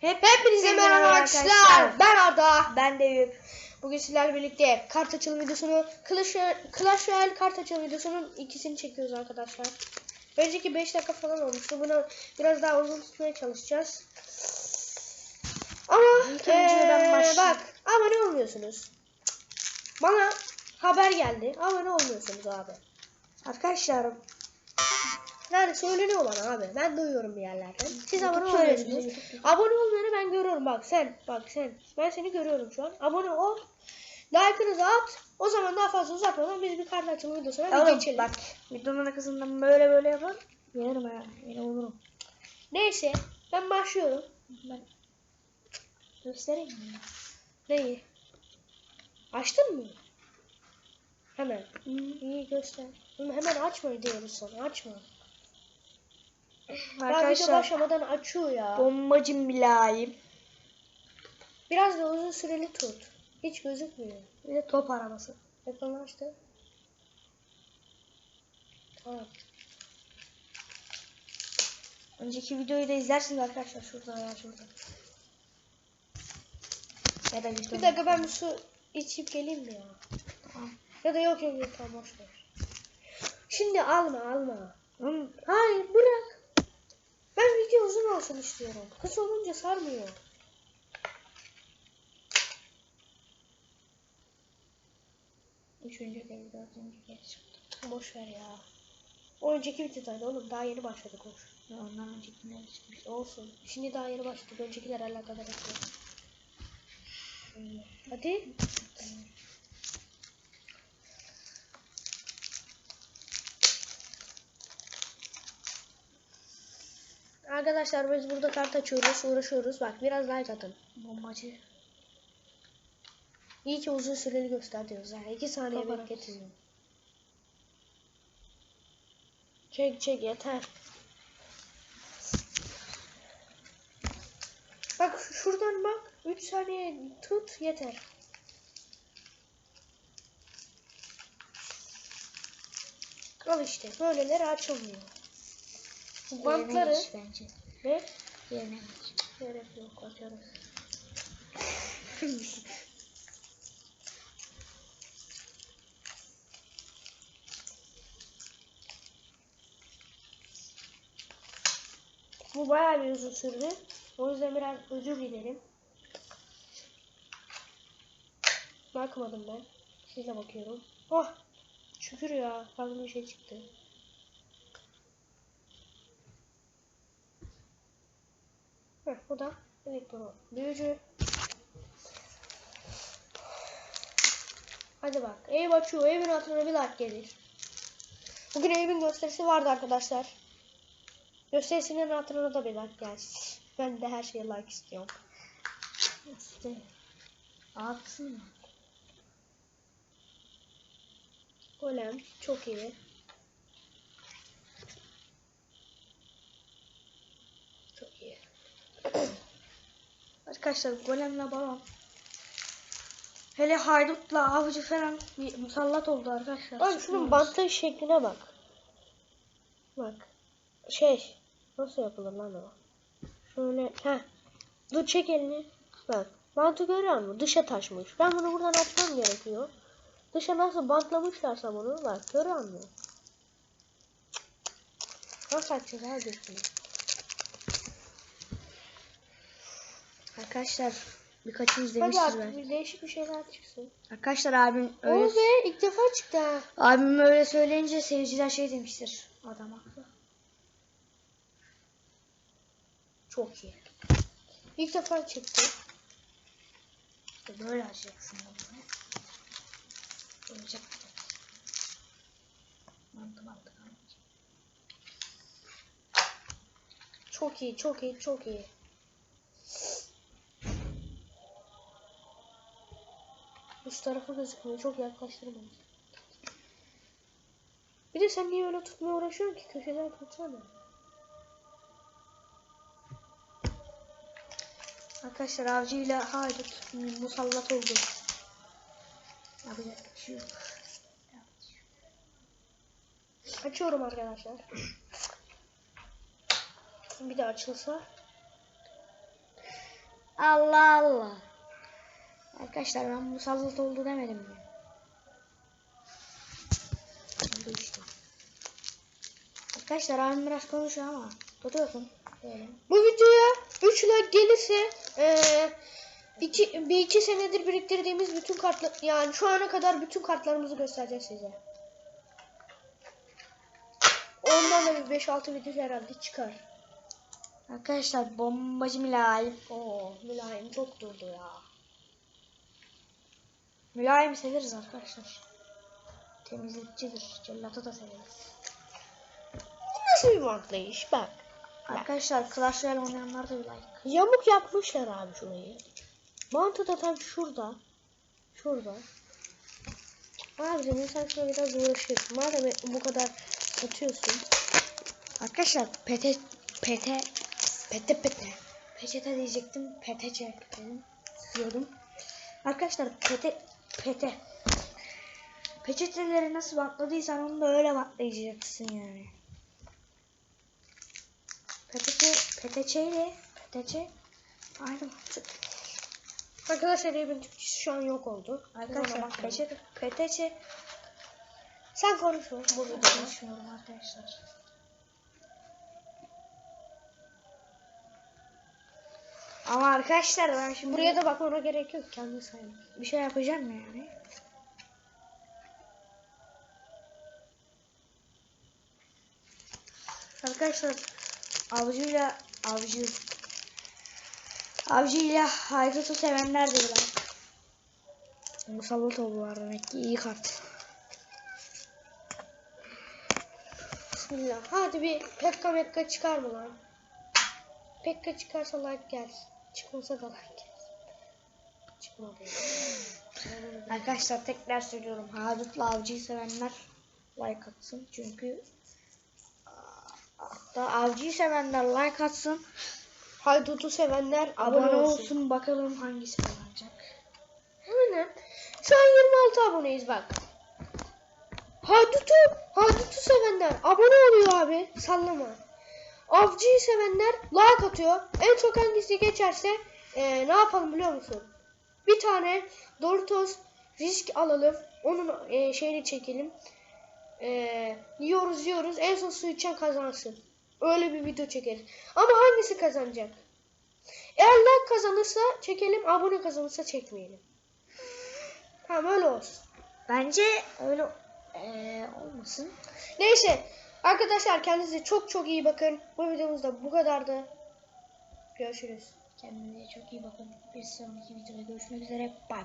Hep Hepinize merhaba arkadaşlar. Ben Arda. Ben de Eyüp. Bugün sizlerle birlikte kart açılım videosunu, Clash, Clash Royale kart açılım videosunun ikisini çekiyoruz arkadaşlar. Önceki 5 dakika falan olmuştu. Bunu biraz daha uzun tutmaya çalışacağız. Ama başlayayım. bak abone olmuyorsunuz. Bana haber geldi. Abone olmuyorsunuz abi. Arkadaşlar Yani söyleniyor bana abi. Ben duyuyorum bir yerlerden. Siz abone olmuyorsunuz. YouTube. Abone olmayanı ben görüyorum bak sen. Bak sen. Ben seni görüyorum şu an. Abone ol. Like'ınızı at. O zaman daha fazla uzatmadan biz bir kart açılım videosuna bir oğlum geçelim. bak videonun arkasından böyle böyle yapar. Yerim ha. Yine olurum. Neyse. Ben başlıyorum. Ben göstereyim mi? Neyi? Açtın mı? Hemen. İyi göster. Hı, Hemen açma diyoruz sana. Açma. Daha Arkadaşlar başlamadan açıyor ya. bombacı mülayim. Biraz da uzun süreli tut. Hiç gözükmüyor. Bir de top arabası. Ekranı açtı. Tamam. Önceki videoyu da izlersiniz arkadaşlar şurada ya şurada. Ya da Bir dakika ben bir su içip geleyim mi ya? Tamam. Ya da yok yok yok tamam boş ver. Şimdi alma alma. Hayır bırak. Ben video uzun olsun istiyorum. Kısa olunca sarmıyor. Üçüncü kez, dördüncü kez çıktı. Boş ver ya. O önceki videodaydı oğlum. Daha yeni başladık o. Ya ondan öncekiler çıkmış. Olsun. Şimdi daha yeni başladık. Öncekiler alakadar etmiyor. Hadi. Arkadaşlar biz burada kart açıyoruz, uğraşıyoruz. Bak biraz like atın. Bombacı. İyi ki uzun süreli göster diyoruz. Yani iki saniye Tamam. bekletmiyor. Çek çek yeter. Bak şu- şuradan bak. 3 saniye tut yeter. Al işte böyleleri açılmıyor. Bu Bantları Yerine geç bence. ne? Yerine geç. Gerek yok açarız. Bu bayağı bir uzun sürdü. O yüzden biraz özür dilerim. Bakmadım ben. Size bakıyorum. Oh! Şükür ya. Fazla bir şey çıktı. Heh, bu da elektron. Büyücü. Hadi bak. Ev açıyor. Evin altına bir like gelir. Bugün evin gösterisi vardı arkadaşlar. Gösterisinin altına da bir like gelsin. Ben de her şeye like istiyorum. İşte. Atsın. Golem çok iyi. Çok iyi. Arkadaşlar golemle balon. Hele haydutla avcı falan bir musallat oldu arkadaşlar. Bak şunun bantlı şekline bak. Bak. Şey. Nasıl yapılır lan o? Şöyle. Heh. Dur çek elini. Bak. Bantı görüyor musun? Dışa taşmış. Ben bunu buradan açmam gerekiyor. Dışa nasıl bantlamışlarsa bunu. Bak görüyor musun? Nasıl açacağız hadi şimdi. Arkadaşlar birkaçını izlemişsiniz artık belki. değişik bir şeyler çıksın. Arkadaşlar abim öyle, be ilk defa çıktı ha. abim öyle söyleyince seyirciler şey demiştir. Adam haklı. Çok iyi. İlk defa çıktı. İşte böyle açacaksın bunu. Olacak. Mantı mantı. Çok iyi, çok iyi, çok iyi. Üst tarafı gözükmüyor. Çok yaklaştırmamış. Bir de sen niye öyle tutmaya uğraşıyorsun ki? Köşeden tutsana. Arkadaşlar avcıyla haydut musallat oldu. Yapacak bir şey yok. Açıyorum arkadaşlar. Bir de açılsa. Allah Allah. Arkadaşlar ben musallat oldu demedim mi? Oldu işte. Arkadaşlar abim biraz konuşuyor ama tutuyorsun. Böyle. Bu videoya 3 like gelirse eee iki, bir iki senedir biriktirdiğimiz bütün kartlar yani şu ana kadar bütün kartlarımızı göstereceğiz size. Ondan da bir 5-6 video herhalde çıkar. Arkadaşlar bombacı mülayim. Oo, mülayim çok durdu ya. Mülayim severiz arkadaşlar. Temizlikçidir. Cellatı da severiz. Bu nasıl bir bantlayış bak. Arkadaşlar Clash Royale oynayanlar da bir like. Yamuk yapmışlar abi şurayı. Mantı da tam şurada. Şurada. Abi sen şuna biraz uğraşıyorsun. Madem bu kadar satıyorsun. Arkadaşlar pete pete pete pete peçete diyecektim petece dedim diyordum. Arkadaşlar pete pete peçeteleri nasıl bantladıysan onu da öyle bantlayacaksın yani. Peteçe peteçeyle peteçe aynı mantık. Arkadaşlar evin Türkçesi şu an yok oldu. Arkadaşlar bakmayın. peçete peteçe Sen konuşma bu videoda. konuşmuyorum arkadaşlar. Ama arkadaşlar ben şimdi Buraya da bakmana gerek yok. Kendi sayın. bir şey yapacağım yani. Arkadaşlar avcıyla avcı avcıyla haydut'u sevenler de bilen. Musallat oldular demek ki iyi kart. Bismillah. Hadi bir Pekka Mekka çıkar mı lan? Pekka çıkarsa like gelsin. Çıkmasa da like. Çıkmadı. Arkadaşlar tekrar söylüyorum. Haydut'la avcıyı sevenler like atsın. Çünkü hatta avcıyı sevenler like atsın. Haydut'u sevenler Abone olsun. bakalım hangisi kazanacak. Aynen. Şu an 26 aboneyiz bak. Haydut'u, Haydut'u sevenler abone oluyor abi. Sallama. Avcıyı sevenler like atıyor. En çok hangisi geçerse eee, ne yapalım biliyor musun? Bir tane Doritos risk alalım. Onun eee, şeyini çekelim. Eee, yiyoruz yiyoruz. En son su içen kazansın. Öyle bir video çekeriz. Ama hangisi kazanacak? Eğer like kazanırsa çekelim. Abone kazanırsa çekmeyelim. Tamam öyle olsun. Bence öyle eee, olmasın. Neyse. Arkadaşlar kendinize çok çok iyi bakın. Bu videomuz da bu kadardı. Görüşürüz. Kendinize çok iyi bakın. Bir sonraki videoda görüşmek üzere. Bye.